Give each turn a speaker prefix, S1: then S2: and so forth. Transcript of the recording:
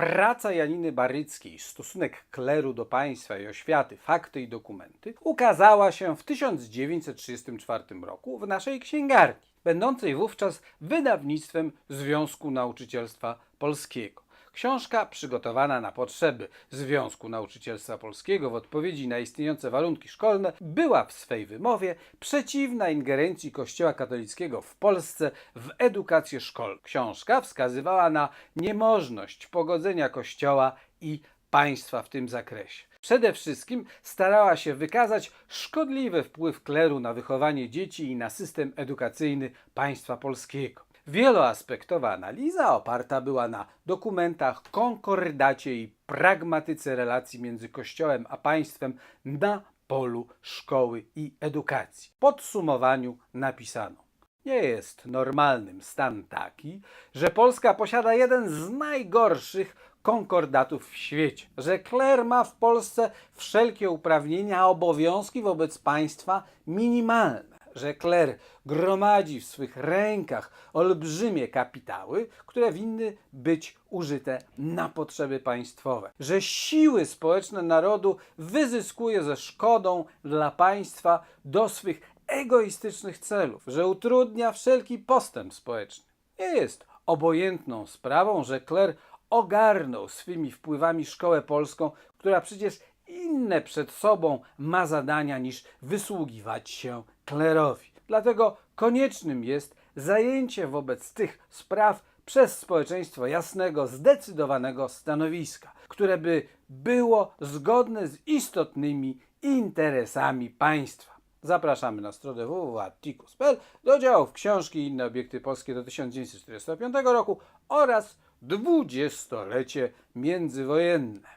S1: Praca Janiny Baryckiej Stosunek kleru do państwa i oświaty, fakty i dokumenty ukazała się w 1934 roku w naszej księgarni, będącej wówczas wydawnictwem Związku Nauczycielstwa Polskiego. Książka przygotowana na potrzeby Związku Nauczycielstwa Polskiego w odpowiedzi na istniejące warunki szkolne była w swej wymowie przeciwna ingerencji Kościoła katolickiego w Polsce w edukację szkolną. Książka wskazywała na niemożność pogodzenia Kościoła i państwa w tym zakresie. Przede wszystkim starała się wykazać szkodliwy wpływ kleru na wychowanie dzieci i na system edukacyjny państwa polskiego. Wieloaspektowa analiza oparta była na dokumentach, konkordacie i pragmatyce relacji między Kościołem a państwem na polu szkoły i edukacji. W podsumowaniu napisano: nie jest normalnym stan taki, że Polska posiada jeden z najgorszych konkordatów w świecie, że kler ma w Polsce wszelkie uprawnienia, a obowiązki wobec państwa minimalne, że kler gromadzi w swych rękach olbrzymie kapitały, które winny być użyte na potrzeby państwowe, że siły społeczne narodu wyzyskuje ze szkodą dla państwa do swych egoistycznych celów, że utrudnia wszelki postęp społeczny. Nie jest obojętną sprawą, że kler ogarnął swymi wpływami szkołę polską, która przecież inne przed sobą ma zadania niż wysługiwać się klerowi. Dlatego koniecznym jest zajęcie wobec tych spraw przez społeczeństwo jasnego, zdecydowanego stanowiska, które by było zgodne z istotnymi interesami państwa. Zapraszamy na stronę www.articus.pl do działów książki i inne obiekty polskie do 1945 roku oraz dwudziestolecie międzywojenne.